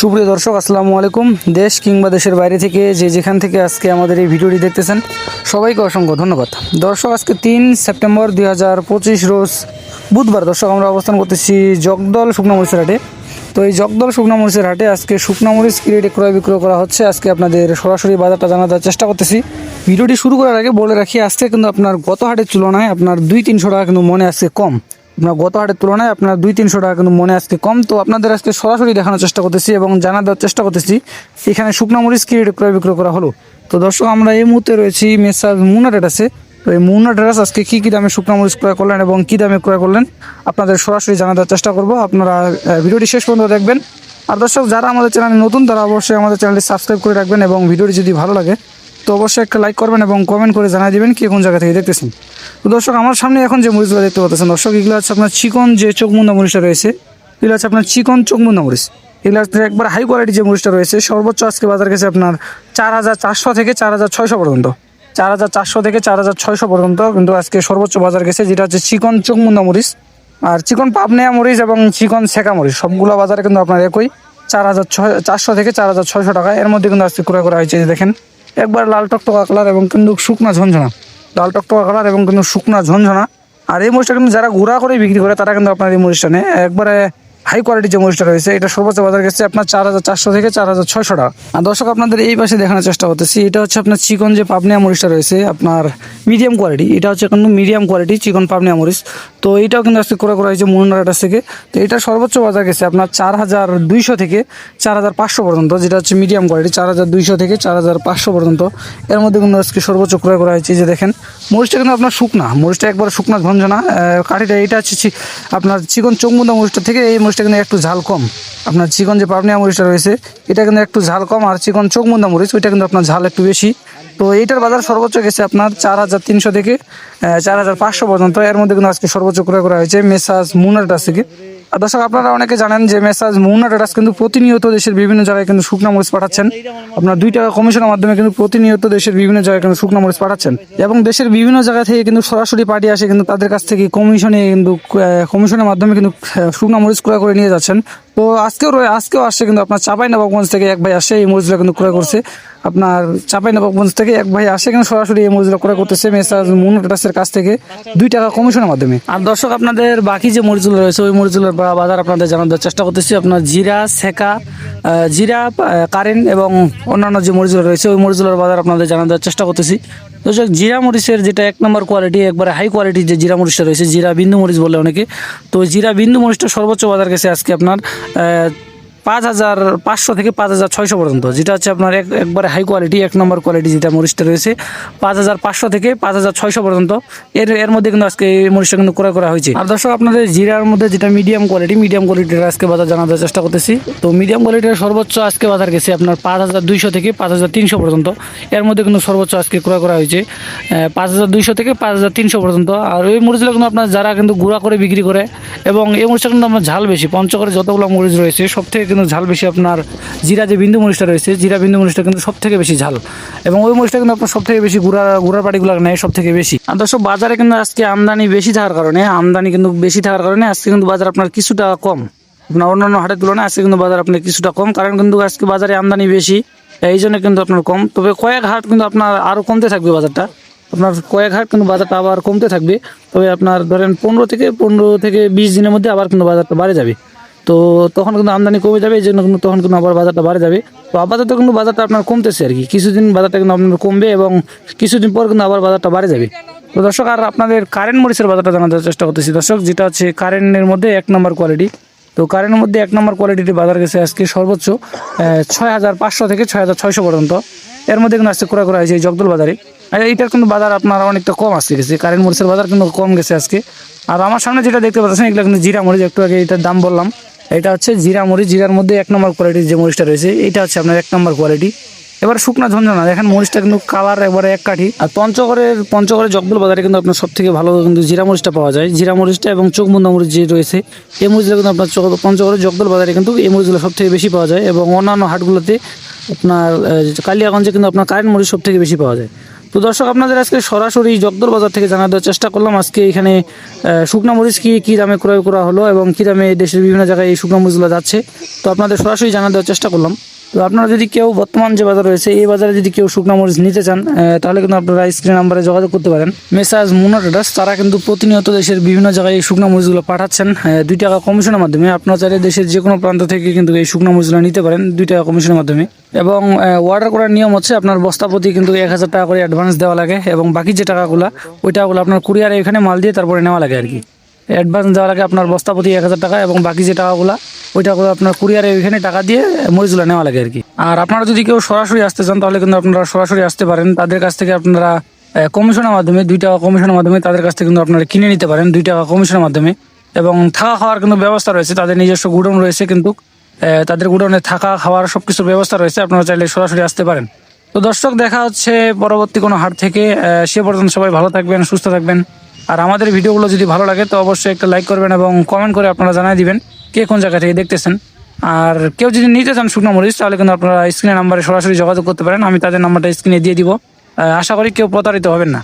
সুপ্রিয় দর্শক, আসসালামু আলাইকুম। দেশ কিংবা দেশের বাইরে থেকে যে যেখান থেকে আজকে আমাদের এই ভিডিওটি দেখতেছেন, সবাইকে অসংখ্য ধন্যবাদ। দর্শক, আজকে তিন সেপ্টেম্বর দুই হাজার পঁচিশ রোজ বুধবার দর্শক, আমরা অবস্থান করতেছি জগদল শুকনো মরিচের হাটে। তো এই জগদল শুকনো মরিচের হাটে আজকে শুকনো মরিচ রেটে ক্রয় বিক্রয় করা হচ্ছে। আজকে আপনাদের সরাসরি বাজারটা জানার চেষ্টা করতেছি। ভিডিওটি শুরু করার আগে বলে রাখি, আজকে কিন্তু আপনার গত হাটের তুলনায় আপনার দুই তিনশো টাকা কিন্তু মনে আজকে কম। আপনার গত হাটের তুলনায় আপনার দুই, তিনশো টাকা কিন্তু মনে আজকে কম। তো আপনাদের আজকে সরাসরি দেখানোর চেষ্টা করতেছি এবং জানা দেওয়ার চেষ্টা করতেছি, এখানে শুকনো মরিচ কি ক্রয় বিক্রয় করা হলো? তো দর্শক, আমরা এই মুহূর্তে রয়েছি মেসার মুনা আছে তো এই মুনা ড্রেস আজকে কী কী দামে শুকনো মরিচ ক্রয় করলেন এবং কী দামে ক্রয় করলেন, আপনাদের সরাসরি জানা দেওয়ার চেষ্টা করব। আপনারা ভিডিওটি শেষ পর্যন্ত দেখবেন। আর দর্শক, যারা আমাদের চ্যানেলে নতুন, তারা অবশ্যই আমাদের চ্যানেলটি সাবস্ক্রাইব করে রাখবেন এবং ভিডিওটি যদি ভালো লাগে তো অবশ্যই একটা লাইক করবেন এবং কমেন্ট করে জানিয়ে দিবেন কি কোন জায়গা থেকে দেখতেছেন। তো দর্শক, আমার সামনে এখন যে মরিচগুলো দেখতে পাচ্ছেন, দর্শক, এগুলো হচ্ছে আপনার চিকন যে চোখমুন্দা মরিচটা রয়েছে, এগুলো হচ্ছে আপনার চিকন চোখমুন্দা মরিচ। এগুলো হচ্ছে একবার হাই কোয়ালিটি যে মরিচটা রয়েছে, সর্বোচ্চ আজকে বাজার গেছে আপনার চার হাজার চারশো থেকে চার হাজার ছয়শো পর্যন্ত। চার হাজার চারশো থেকে চার হাজার ছয়শো পর্যন্ত কিন্তু আজকে সর্বোচ্চ বাজার গেছে, যেটা হচ্ছে চিকন চোখমুন্দা মরিচ আর চিকন পাবনেয়া মরিচ এবং চিকন সেকা মরিচ। সবগুলো বাজারে কিন্তু আপনার একই, চার হাজার ছয়, চারশো থেকে চার হাজার ছয়শো টাকা। এর মধ্যে কিন্তু আজকে ক্রয় করা হয়েছে দেখেন। একবার লাল টকটকা কালার এবং কিন্তু শুকনা ঝনঝনা। লাল টকটকা কালার এবং কিন্তু শুকনা ঝনঝনা। আর এই মরিচটা কিন্তু যারা গুঁড়া করে বিক্রি করে, তারা কিন্তু আপনার এই মরিচটা নেয়। একবারে হাই কোয়ালিটির যে মরিচটা রয়েছে, এটা সর্বোচ্চ বাজার গেছে আপনার চার হাজার চারশো থেকে চার হাজার ছয়শো টাকা। আর দর্শক, আপনাদের এই পাশে দেখানোর চেষ্টা করতেছি, এটা হচ্ছে আপনার চিকন যে পাবনিয়া মরিচটা রয়েছে, আপনার মিডিয়াম কোয়ালিটি এটা হচ্ছে কিন্তু মিডিয়াম কোয়ালিটি চিকন পাবনিয়া মরিচ। তো এইটাও কিন্তু আজকে করে করা হয়েছে মুন্নার থেকে। তো এটা সর্বোচ্চ বাজার গেছে আপনার চার হাজার দুইশো থেকে চার হাজার পাঁচশো পর্যন্ত, যেটা হচ্ছে মিডিয়াম কোয়ালিটি চার হাজার দুইশো থেকে চার হাজার পাঁচশো পর্যন্ত। এর মধ্যে কিন্তু আজকে সর্বোচ্চ ক্রয় করা হয়েছে যে দেখেন। মরিচটা কিন্তু আপনার শুকনা, মরিচটা একবার শুকনা ঝঞ্ঝনা কাঠিটা এটা হচ্ছে আপনার চিকন চৌমুন্দা মরিচটা থেকে এই মরিচটা কিন্তু একটু ঝাল কম। আপনার চিকন যে পাবনিয়া মরিচটা রয়েছে, এটা কিন্তু একটু ঝাল কম, আর চিকন চৌমুন্দা মরিচ, ওইটা কিন্তু আপনার ঝাল একটু বেশি। তো এইটার বাজার সর্বোচ্চ গেছে আপনার চার হাজার তিনশো থেকে চার হাজার পাঁচশো পর্যন্ত। এর মধ্যে কিন্তু আজকে সর্বোচ্চ ক্রয় করা হয়েছে মেসাজ কাছ থেকে। আর দর্শক, আপনারা অনেকে জানেন যে মেসাজ মুনা টেরাস কিন্তু প্রতিনিয়ত দেশের বিভিন্ন জায়গায় কিন্তু শুকনা মরিচ পাঠাচ্ছেন। আপনার দুই টাকা কমিশনের মাধ্যমে কিন্তু প্রতিনিয়ত দেশের বিভিন্ন জায়গায় কিন্তু শুকনা মরিচ পাঠাচ্ছেন। এবং দেশের বিভিন্ন জায়গা থেকে কিন্তু সরাসরি পার্টি আসে কিন্তু তাদের কাছ থেকে কমিশনে কিন্তু কমিশনের মাধ্যমে কিন্তু শুকনা মরিচ ক্রয় করে নিয়ে যাচ্ছেন। তো আজকেও রয়ে আজকেও আসছে কিন্তু আপনার চাপাই নবাবগঞ্জ থেকে এক ভাই আসে, এই মরিচগুলো কিন্তু ক্রয় করছে। আপনার চাপাই নবাবগঞ্জ থেকে এক ভাই আসে কিন্তু সরাসরি এই মরিচগুলো ক্রয় করতেছে, মেসাজ মুনা টেরাসের কাছ থেকে দুই টাকা কমিশনের মাধ্যমে। আর দর্শক, আপনাদের বাকি যে মরিচগুলো রয়েছে, ওই মরিচগুলোর বাজার আপনাদের জানানোর চেষ্টা করতেছি। আপনার জিরা, সেকা জিরা কারেন্ট এবং অন্যান্য যে মরিচগুলো রয়েছে, ওই মরিচগুলোর বাজার আপনাদের জানানোর চেষ্টা করতেছি। দর্শক, জিরা মরিচের যেটা এক নম্বর কোয়ালিটি একবারে হাই কোয়ালিটির যে জিরা মরিচটা রয়েছে, জিরা বিন্দু মরিচ বলে অনেকে। তো জিরা বিন্দু মরিচটা সর্বোচ্চ বাজার গেছে আজকে আপনার পাঁচ হাজার পাঁচশো থেকে পাঁচ হাজার ছয়শো পর্যন্ত, যেটা হচ্ছে আপনার এক একবারে হাই কোয়ালিটি এক নম্বর কোয়ালিটি যেটা মরিচটা রয়েছে, পাঁচ হাজার পাঁচশো থেকে পাঁচ হাজার ছয়শো পর্যন্ত। এর এর মধ্যে কিন্তু আজকে এই মরিচটা কিন্তু ক্রয় করা হয়েছে। আর দর্শক, আপনাদের জিরার মধ্যে যেটা মিডিয়াম কোয়ালিটি মিডিয়াম কোয়ালিটির আজকে বাজার জানার চেষ্টা করতেছি। তো মিডিয়াম কোয়ালিটির সর্বোচ্চ আজকে বাজার গেছে আপনার পাঁচ হাজার দুইশো থেকে পাঁচ হাজার তিনশো পর্যন্ত। এর মধ্যে কিন্তু সর্বোচ্চ আজকে ক্রয় করা হয়েছে পাঁচ হাজার দুইশো থেকে পাঁচ হাজার তিনশো পর্যন্ত। আর ওই মরিচগুলো কিন্তু আপনার যারা কিন্তু গুঁড়া করে বিক্রি করে, এবং এই মরিচটা কিন্তু আপনার ঝাল বেশি, পঞ্চগড়ে যতগুলো মরিচ রয়েছে সব থেকে কিন্তু ঝাল বেশি আপনার জিরা যে বিন্দু মরিচটা রয়েছে, জিরা বিন্দু মরিচটা কিন্তু সব থেকে বেশি ঝাল। এবং ওই মরিচটা কিন্তু আপনার সব থেকে বেশি গুড়া, গুঁড়ার পাটিগুলো নেয় সব থেকে বেশি। আর দর্শক, বাজারে কিন্তু আজকে আমদানি বেশি থাকার কারণে, আমদানি কিন্তু বেশি থাকার কারণে আজকে কিন্তু বাজার আপনার কিছুটা কম। আপনার অন্যান্য হাটের তুলনায় আজকে কিন্তু বাজার আপনার কিছুটা কম, কারণ কিন্তু আজকে বাজারে আমদানি বেশি, এই জন্য কিন্তু আপনার কম। তবে কয়েক হাট কিন্তু আপনার আরও কমতে থাকবে বাজারটা। আপনার কয়েক হাট কিন্তু বাজারটা আবার কমতে থাকবে। তবে আপনার ধরেন পনেরো থেকে পনেরো থেকে বিশ দিনের মধ্যে আবার কিন্তু বাজারটা বাড়ে যাবে। তো তখন কিন্তু আমদানি কমে যাবে এই জন্য কিন্তু তখন কিন্তু আবার বাজারটা বাড়ে যাবে। তো আপাতত কিন্তু বাজারটা আপনার কমতেছে আর কি। কিছুদিন বাজারটা কিন্তু আপনার কমবে এবং কিছুদিন পর কিন্তু আবার বাজারটা বাড়ে যাবে। তো দর্শক, আর আপনাদের কারেন্ট মরিচের বাজারটা জানার চেষ্টা করতেছি। দর্শক, যেটা হচ্ছে কারেন্টের মধ্যে এক নম্বর কোয়ালিটি তো কারেন্টের মধ্যে এক নম্বর কোয়ালিটির বাজার গেছে আজকে সর্বোচ্চ ছয় হাজার পাঁচশো থেকে ছয় হাজার ছয়শো পর্যন্ত। এর মধ্যে কিন্তু আজকে ক্রয় করা হয়েছে এই জগদল বাজারে। আর এইটার কিন্তু বাজার আপনার অনেকটা কম আসতে গেছে। কারেন্ট মরিচের বাজার কিন্তু কম গেছে আজকে। আর আমার সামনে যেটা দেখতে পাচ্ছেন, এগুলো কিন্তু জিরা মরিচ, একটু আগে এটার দাম বললাম। এটা হচ্ছে জিরা মরিচ। জিরার মধ্যে এক নম্বর কোয়ালিটির যে মরিচটা রয়েছে, এটা হচ্ছে আপনার এক নম্বর কোয়ালিটি এবার শুকনা ঝঞ্ঝনা দেখেন মরিচটা কিন্তু কালার একবারে এক কাঠি। আর পঞ্চগড়ের পঞ্চগড়ের জগদল বাজারে কিন্তু আপনার সব থেকে ভালো কিন্তু জিরা মরিচটা পাওয়া যায়। জিরা মরিচটা এবং চোখবন্ধা মরিচ যে রয়েছে এই মরিচগুলো কিন্তু আপনার পঞ্চগড়ের জগদল বাজারে কিন্তু এই মরিচগুলো সব থেকে বেশি পাওয়া যায় এবং অন্যান্য হাটগুলোতে আপনার কালিয়াগঞ্জে কিন্তু আপনার কারেন্ট মরিচ সব থেকে বেশি পাওয়া যায়। তো দর্শক, আপনাদের আজকে সরাসরি জগদল বাজার থেকে জানা দেওয়ার চেষ্টা করলাম। আজকে এখানে শুকনা মরিচ কি, কী দামে ক্রয় করা হলো এবং কী দামে দেশের বিভিন্ন জায়গায় এই শুকনা মরিচগুলো যাচ্ছে? তো আপনাদের সরাসরি জানা দেওয়ার চেষ্টা করলাম। তো আপনারা যদি কেউ বর্তমান যে বাজার রয়েছে, এই বাজারে যদি কেউ শুকনো মরিচ নিতে চান তাহলে কিন্তু আপনারা স্ক্রিন নাম্বারে যোগাযোগ করতে পারেন। মেসাজ মুনা ট্রেডার্স তারা কিন্তু প্রতিনিয়ত দেশের বিভিন্ন জায়গায় এই শুকনো মরিচগুলো পাঠাচ্ছেন। দুই টাকা কমিশনের মাধ্যমে আপনারা চাইলে দেশের যে কোনো প্রান্ত থেকে কিন্তু এই শুকনো মরিচগুলো নিতে পারেন, দুই টাকা কমিশনের মাধ্যমে। এবং অর্ডার করার নিয়ম হচ্ছে আপনার বস্তা প্রতি কিন্তু এক হাজার টাকা করে অ্যাডভান্স দেওয়া লাগে, এবং বাকি যে টাকাগুলো ওই টাকাগুলো আপনার কুরিয়ারে এখানে মাল দিয়ে তারপরে নেওয়া লাগে আর কি। অ্যাডভান্স দেওয়া লাগে আপনার বস্তা প্রতি এক হাজার টাকা এবং বাকি যে টাকাগুলো, ওই টাকাগুলো আপনার কুরিয়ারে ওইখানে টাকা দিয়ে মরিচগুলো নেওয়া লাগে আর কি। আর আপনারা যদি কেউ সরাসরি আসতে চান, তাহলে কিন্তু আপনারা সরাসরি আসতে পারেন। তাদের কাছ থেকে আপনারা কমিশনের মাধ্যমে, দুই টাকা কমিশনের মাধ্যমে তাদের কাছ থেকে কিন্তু আপনারা কিনে নিতে পারেন, দুই টাকা কমিশনের মাধ্যমে। এবং থাকা খাওয়ার কিন্তু ব্যবস্থা রয়েছে, তাদের নিজস্ব গুডাউন রয়েছে কিন্তু তাদের গুডাউনে থাকা খাওয়ার সব কিছুর ব্যবস্থা রয়েছে, আপনারা চাইলে সরাসরি আসতে পারেন। তো দর্শক, দেখা হচ্ছে পরবর্তী কোনো হাট থেকে সে পর্যন্ত সবাই ভালো থাকবেন, সুস্থ থাকবেন। আর আমাদের ভিডিওগুলো যদি ভালো লাগে, তো অবশ্যই একটা লাইক করবেন এবং কমেন্ট করে আপনারা জানাই দিবেন কে কোন জায়গা থেকে দেখতেছেন। আর কেউ যদি নিতে চান শুকনো মরিচ, তাহলে কিন্তু আপনারা স্ক্রিনে নাম্বারে সরাসরি যোগাযোগ করতে পারেন। আমি তাদের নাম্বারটা স্ক্রিনে দিয়ে দিব। আশা করি কেউ প্রতারিত হবেন না।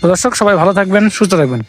তো দর্শক, সবাই ভালো থাকবেন, সুস্থ থাকবেন।